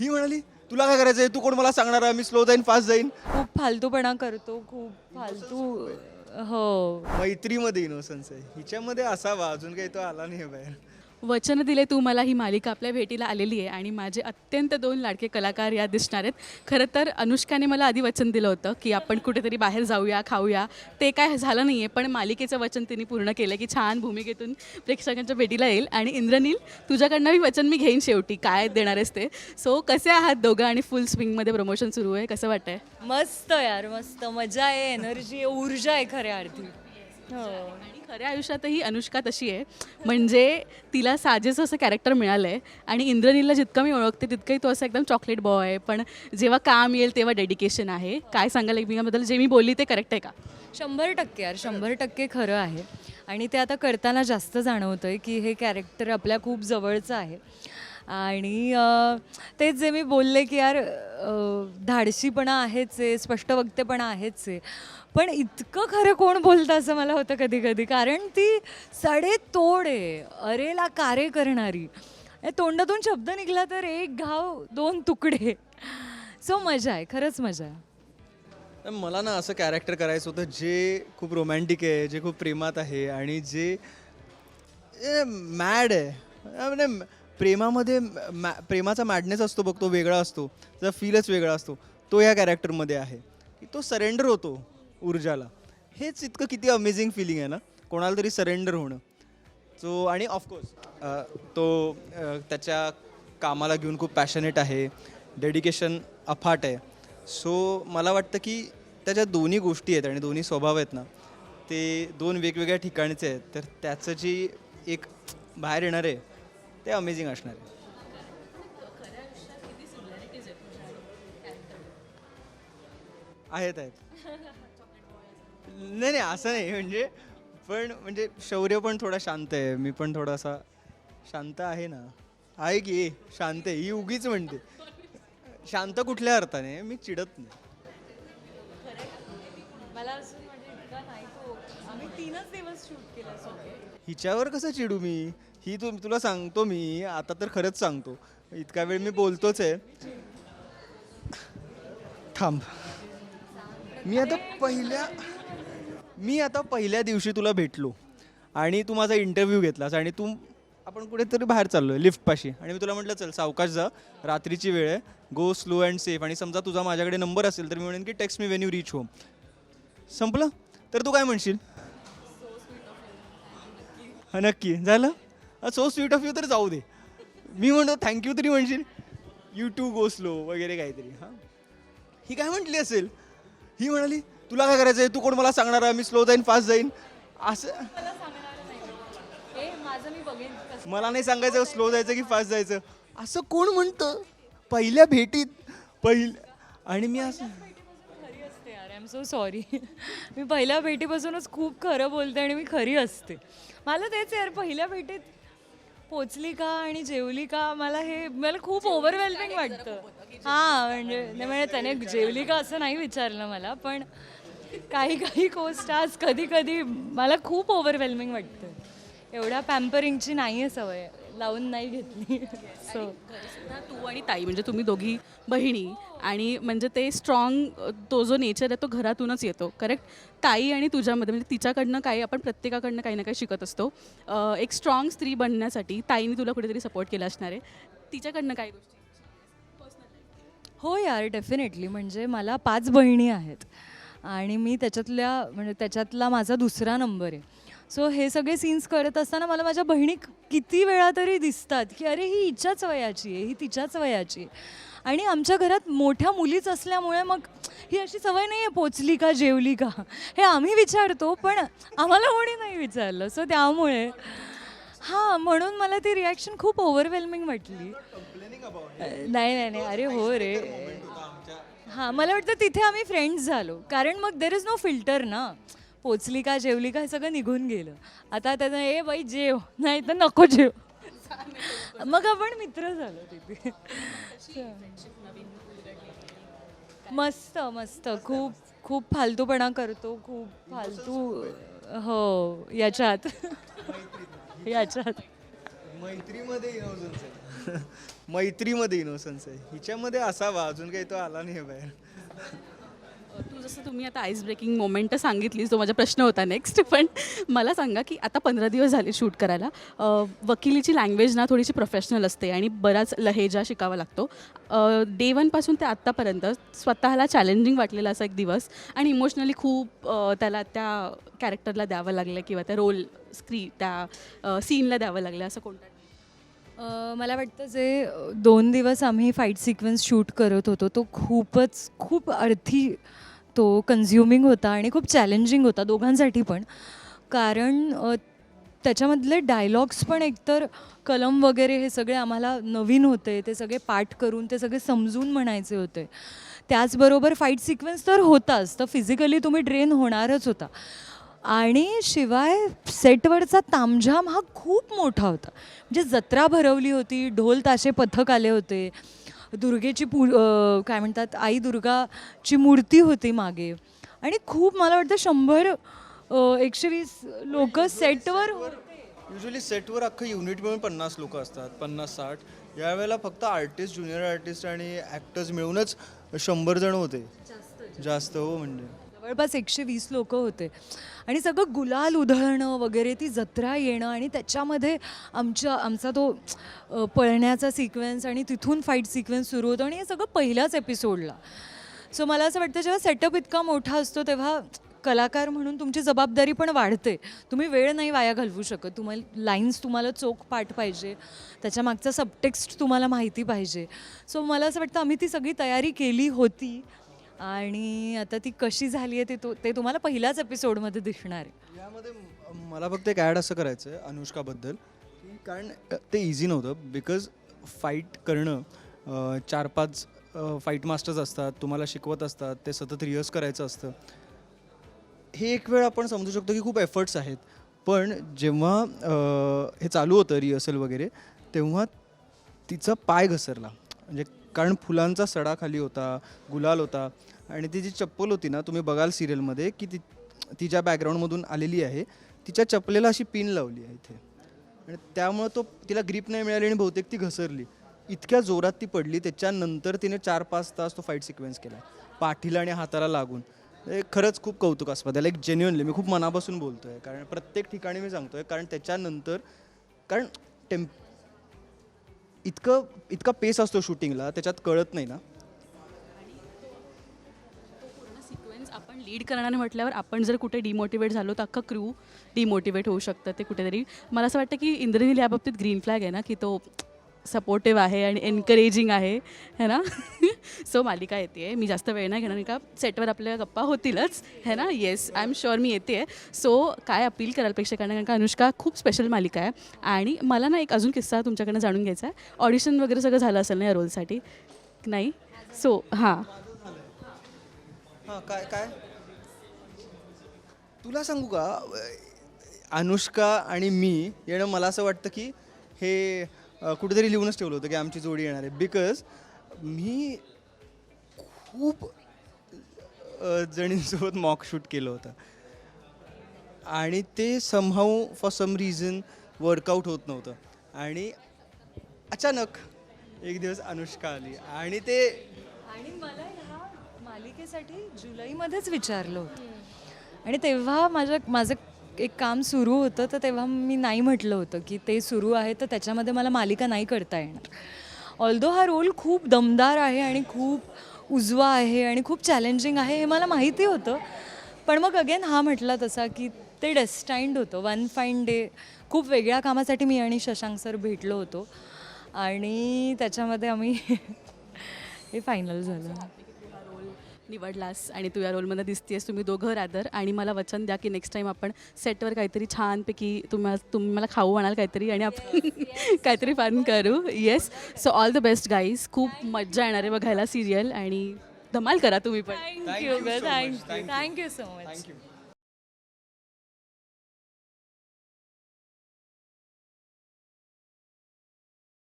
ही म्हणाली तुला काय करायचंय? तू कोण मला सांगणार आहे? मी स्लो जाईन फास्ट जाईन. खूप फालतूपणा करतो खूप फालतू हो. मैत्रीमध्ये इनोसन्स आहे. हिच्यामध्ये असावा अजून काही तो आला नाही बाहेर. वचन दिले तू मला ही मालिका आपल्या भेटीला आलेली आहे आणि माझे अत्यंत दोन लाडके कलाकार यात दिसणार आहेत. खरं तर अनुष्काने मला आधी वचन दिलं होतं की आपण कुठेतरी बाहेर जाऊया खाऊया. ते काय झालं नाही आहे पण मालिकेचं वचन तिने पूर्ण केलं की छान भूमिकेतून प्रेक्षकांच्या भेटीला येईल. आणि इंद्रनील तुझ्याकडनं मी वचन मी घेईन शेवटी. काय देणार आहेस ते? सो कसे आहात दोघं आणि फुल स्विंगमध्ये प्रमोशन सुरू आहे? कसं वाटतंय? मस्त यार मस्त. मजा आहे एनर्जी आहे ऊर्जा आहे खऱ्या अर्थी. हो. आणि खऱ्या आयुष्यातही अनुष्का तशी आहे. म्हणजे तिला साजेचं असं कॅरेक्टर मिळालं आहे आणि इंद्रनीलला जितकं मी ओळखते तितकंही तो असं एकदम चॉकलेट बॉय आहे. पण जेव्हा काम येईल तेव्हा डेडिकेशन आहे. काय सांगाल एकमेकांबद्दल? जे मी बोलली ते करेक्ट आहे का? शंभर टक्के यार शंभर टक्के खरं आहे. आणि ते आता करताना जास्त जाणवतं आहे की हे कॅरेक्टर आपल्या खूप जवळचं आहे. आणि तेच जे मी बोलले की यार धाडशीपणा आहेच आहे स्पष्ट वक्तेपणा आहेच आहे. पण इतकं खरं कोण बोलतं असं मला होतं कधी कधी कारण ती सडे तोड आहे अरेला कारे करणारी. तोंडातून शब्द निघाला तर एक घाव दोन तुकडे. सो मजा आहे खरंच मजा आहे. मला ना असं कॅरेक्टर करायचं होतं जे खूप रोमॅन्टिक आहे जे खूप प्रेमात आहे आणि जे मॅड आहे. म्हणजे प्रेमामध्ये मॅ प्रेमाचा मॅडनेस असतो बघ तो वेगळा असतो. त्याचा फीलच वेगळा असतो. तो या कॅरेक्टरमध्ये आहे. की तो सरेंडर होतो ऊर्जाला. हेच इतकं किती अमेझिंग फिलिंग आहे ना? कोणाला तरी सरेंडर होणं. सो आणि ऑफकोर्स तो त्याच्या कामाला घेऊन खूप पॅशनेट आहे. डेडिकेशन अफाट आहे. सो मला वाटतं की त्याच्या दोन्ही गोष्टी आहेत आणि दोन्ही स्वभाव आहेत ना ते दोन वेगवेगळ्या ठिकाणचे आहेत. तर त्याचं जी एक बाहेर येणार आहे ते अमेझिंग असणार आहे. आहेत आहेत. नाही नाही असं नाही म्हणजे पण म्हणजे शौर्य पण थोडा शांत आहे. मी पण थोडासा शांत आहे ना. आहे की? शांत आहे. ही उगीच म्हणते. शांत कुठल्या अर्थाने? मी चिडत नाही. मला असं इतका नाही तो आम्ही तीनच दिवस शूट केलं हिच्यावर कसं चिडू मी? ही तू तुला सांगतो मी आता तर खरंच सांगतो. इतका वेळ मी बोलतोच आहे. थांब. मी आता पहिल्या मी आता पहिल्या दिवशी तुला भेटलो आणि तू माझा इंटरव्ह्यू घेतलास आणि तू आपण कुठेतरी बाहेर चाललोय लिफ्टपाशी आणि मी तुला म्हटलं चल सावकाश जा. रात्रीची वेळ आहे. गो स्लो अँड सेफ आणि समजा तुझा माझ्याकडे नंबर असेल तर मी म्हणेन की text me when you reach home संपलं? तर तू काय म्हणशील? हा नक्की. झालं? सो स्वीट ऑफ यू तर जाऊ दे. मी म्हणतो थँक्यू तरी म्हणशील. यू टू गो स्लो वगैरे काहीतरी हां. ही काय म्हटली असेल? ही म्हणाली तुला काय करायचं आहे तू कोण मला सांगणार आहे? मी स्लो जाईन फास्ट जाईन. असं. माझं मी बघेन. कसं? मला नाही सांगायचं स्लो जायचं की फास्ट जायचं. असं कोण म्हणतं? पहिल्या भेटीत पहिल आणि मी असं खरी असते यार. आय एम सो सॉरी मी पहिल्या भेटीपासूनच खूप खरं बोलते आणि मी खरी असते. मला तेच यार पहिल्या भेटीत पोचली का आणि जेवली का मला हे मला खूप ओव्हरवेल्मिंग वाटतं. हां म्हणजे नाही? म्हणजे त्याने जेवली का असं नाही विचारलं मला पण काही काही कोस्टार्स कधी कधी मला खूप ओव्हरवेल्मिंग वाटतं. एवढ्या पॅम्परिंगची नाही आहे सवय. लावून नाही घेतली. सो सुद्धा तू आणि ताई म्हणजे तुम्ही दोघी बहिणी आणि म्हणजे ते स्ट्रॉंग तो जो नेचर आहे तो घरातूनच येतो करेक्ट ताई आणि तुझ्यामध्ये म्हणजे तिच्याकडनं काही आपण प्रत्येकाकडनं काही ना काही शिकत असतो. एक स्ट्रॉंग स्त्री बनण्यासाठी ताईने तुला कुठेतरी सपोर्ट केला असणार आहे. तिच्याकडनं काही गोष्टी हो यार डेफिनेटली म्हणजे मला पाच बहिणी आहेत. आणि मी त्याच्यातल्या म्हणजे त्याच्यातला माझा दुसरा नंबर आहे. सो हे सगळे सीन्स करत असताना मला माझ्या बहिणी किती वेळा तरी दिसतात की अरे ही हिच्याच वयाची आहे ही तिच्याच वयाची आहे. आणि आमच्या घरात मोठ्या मुलीच असल्यामुळे मग ही अशी सवय नाही आहे पोचली का जेवली का? हे आम्ही विचारतो पण आम्हाला कोणी नाही विचारलं. सो त्यामुळे हां म्हणून मला ती रिॲक्शन खूप ओव्हरवेल्मिंग वाटली. नाही नाही नाही. अरे हो रे. हां मला वाटतं तिथे आम्ही फ्रेंड्स झालो. कारण मग देर इज नो फिल्टर ना. पोचली का जेवली का हे सगळं निघून गेलं. आता त्याचं ए बाई जेव नाही तर नको जेव. मग आपण मित्र झालो तिथे. मस्त मस्त. खूप खूप फालतूपणा करतो खूप फालतू हो याच्यात. याच्यात. मैत्रीमध्ये इनोसन्स आहे. मैत्रीमध्ये इनोसन्स आहे. हिच्यामध्ये असावा अजून काही तो आला नाही बाहेर. तू जसं तुम्ही आता आईस ब्रेकिंग मोमेंट सांगितलीस तो माझा प्रश्न होता नेक्स्ट पण मला सांगा की आता पंधरा दिवस झाले शूट करायला. अ, वकिलीची लँग्वेज ना थोडीशी प्रोफेशनल असते आणि बराच लहेजा शिकावा लागतो. डे वनपासून ते आत्तापर्यंत स्वतःला चॅलेंजिंग वाटलेला असा एक दिवस आणि इमोशनली खूप अ, त्याला त्या कॅरेक्टरला द्यावं लागलं किंवा त्या रोल स्क्री त्या सीनला द्यावं लागलं असं कोणतं? अ, मला वाटतं जे अ, दोन दिवस आम्ही फाईट सिक्वेन्स शूट करत होतो तो खूपच खूप अर्थी तो कन्झ्युमिंग होता आणि खूप चॅलेंजिंग होता दोघांसाठी पण. कारण अ, त्याच्यामधले डायलॉग्स पण एकतर कलम वगैरे हे सगळे आम्हाला नवीन होते ते सगळे पाठ करून ते सगळे समजून म्हणायचे होते. त्याचबरोबर फाईट सिक्वेन्स तर होताच तर फिजिकली तुम्ही ड्रेन होणारच होता. आणि शिवाय सेटवरचा तामझाम हा खूप मोठा होता. म्हणजे जत्रा भरवली होती ढोल ताशे पथक आले होते. दुर्गेची पू काय म्हणतात आई दुर्गाची मूर्ती होती मागे. आणि खूप मला वाटतं शंभर एकशे वीस लोक सेटवर युजली सेटवर अख्खं युनिट मिळून पन्नास लोक असतात पन्नास साठ. यावेळेला फक्त आर्टिस्ट ज्युनियर आर्टिस्ट आणि ॲक्टर्स मिळूनच शंभर जण होते. जास्त हो म्हणजे. जवळपास एकशे वीस लोक होते. आणि सगळं गुलाल उधळणं वगैरे ती जत्रा येणं आणि त्याच्यामध्ये आमच्या आमचा तो पळण्याचा सिक्वेन्स आणि तिथून फाईट सिक्वेन्स सुरू होतो आणि हे सगळं पहिल्याच एपिसोडला सो मला असं वाटतं जेव्हा सेटअप इतका मोठा असतो तेव्हा कलाकार म्हणून तुमची जबाबदारी पण वाढते. तुम्ही वेळ नाही वाया घालवू शकत. तुम्हाला लाईन्स तुम्हाला चोख पाठ पाहिजे. त्याच्या मागचा सबटेक्स्ट तुम्हाला माहिती पाहिजे. सो मला असं वाटतं आम्ही ती सगळी तयारी केली होती. आणि आता ती कशी झाली आहे ते तो ते तुम्हाला पहिल्याच एपिसोडमध्ये दिसणार आहे. यामध्ये म- मला फक्त एक ॲड असं करायचं आहे अनुष्काबद्दल की कारण अ, ते इझी नव्हतं बिकॉज फाईट करणं अ, चार पाच फाईट मास्टर्स असतात तुम्हाला शिकवत असतात ते सतत रिहर्स करायचं असतं. हे एक वेळ आपण समजू शकतो की खूप एफर्ट्स आहेत. पण जेव्हा अ, हे चालू होतं रिहर्सल वगैरे तेव्हा तिचा पाय घसरला. म्हणजे कारण फुलांचा सडा खाली होता गुलाल होता. आणि ती जी चप्पल होती ना तुम्ही बघाल सिरियलमध्ये की ती ती ज्या बॅकग्राऊंडमधून आलेली आहे तिच्या चपलेला अशी पिन लावली आहे इथे. आणि त्यामुळं तो तिला ग्रीप नाही मिळाली आणि बहुतेक ती घसरली. इतक्या जोरात ती पडली त्याच्यानंतर तिने चार पाच तास तो फाईट सिक्वेन्स केला. पाठीला आणि हाताला लागून. हे खरंच खूप कौतुकास्पद आहे. लाईक जेन्युअनली मी खूप मनापासून बोलतो आहे कारण प्रत्येक ठिकाणी मी सांगतो आहे कारण त्याच्यानंतर कारण टेम्प इतकं इतका पेस असतो शूटिंगला त्याच्यात कळत नाही ना. सिक्वेन्स आपण लीड करणारे म्हटल्यावर आपण जर कुठे डिमोटिवेट झालो तर अख्खा क्रू डिमोटिवेट होऊ शकतं ते कुठेतरी. मला असं वाटतं की इंद्रनील या बाबतीत ग्रीन फ्लॅग आहे ना की तो सपोर्टिव्ह आहे आणि एनकरेजिंग आहे है ना? सो मालिका येते आहे मी जास्त वेळ नाही घेणार का सेटवर आपल्या गप्पा होतीलच है ना? येस आय एम शुअर मी येते आहे सो काय अपील कराल प्रेक्षकांना? कारण का अनुष्का खूप स्पेशल मालिका आहे. आणि मला ना एक अजून किस्सा तुमच्याकडनं जाणून घ्यायचा आहे. ऑडिशन वगैरे सगळं झालं असेल ना या रोलसाठी नाही? सो हां. हां काय काय? तुला सांगू का? अनुष्का आणि मी येणं मला असं वाटतं की हे कुठेतरी लिहूनच ठेवलं होतं की आमची जोडी येणार आहे. बिकॉज मी खूप जणींसोबत मॉक शूट केलं होतं. आणि ते somehow for some reason workout होत नव्हतं. आणि अचानक एक दिवस अनुष्का आली. आणि ते आणि मला ह्या मालिकेसाठी जुलैमध्येच विचारलं होतं. आणि तेव्हा माझं माझं एक काम सुरू होतं तर तेव्हा मी नाही म्हटलं होतं की ते सुरू आहे तर त्याच्यामध्ये मला मालिका नाही करता येणार. ऑल्दो हा रोल खूप दमदार आहे आणि खूप उजवा आहे आणि खूप चॅलेंजिंग आहे हे मला माहिती होतं. पण मग अगेन हा म्हटला तसा की ते डेस्टाईंड होतं. वन फाईन डे खूप वेगळ्या कामासाठी मी आणि शशांक सर भेटलो होतो. आणि त्याच्यामध्ये आम्ही हे फायनल झालं. निवडलास आणि तू या रोलमध्ये दिसतेस तुम्ही दोघं रादर आणि मला वचन द्या की नेक्स्ट टाईम आपण सेटवर काहीतरी छानपैकी तुम्हाला तुम्ही मला खाऊ आणाल काहीतरी आणि आपण काहीतरी फन करू. Yes so all the best guys खूप मज्जा येणार आहे बघायला सिरियल आणि धमाल करा तुम्ही पण. Thank you thank you thank you so much thank you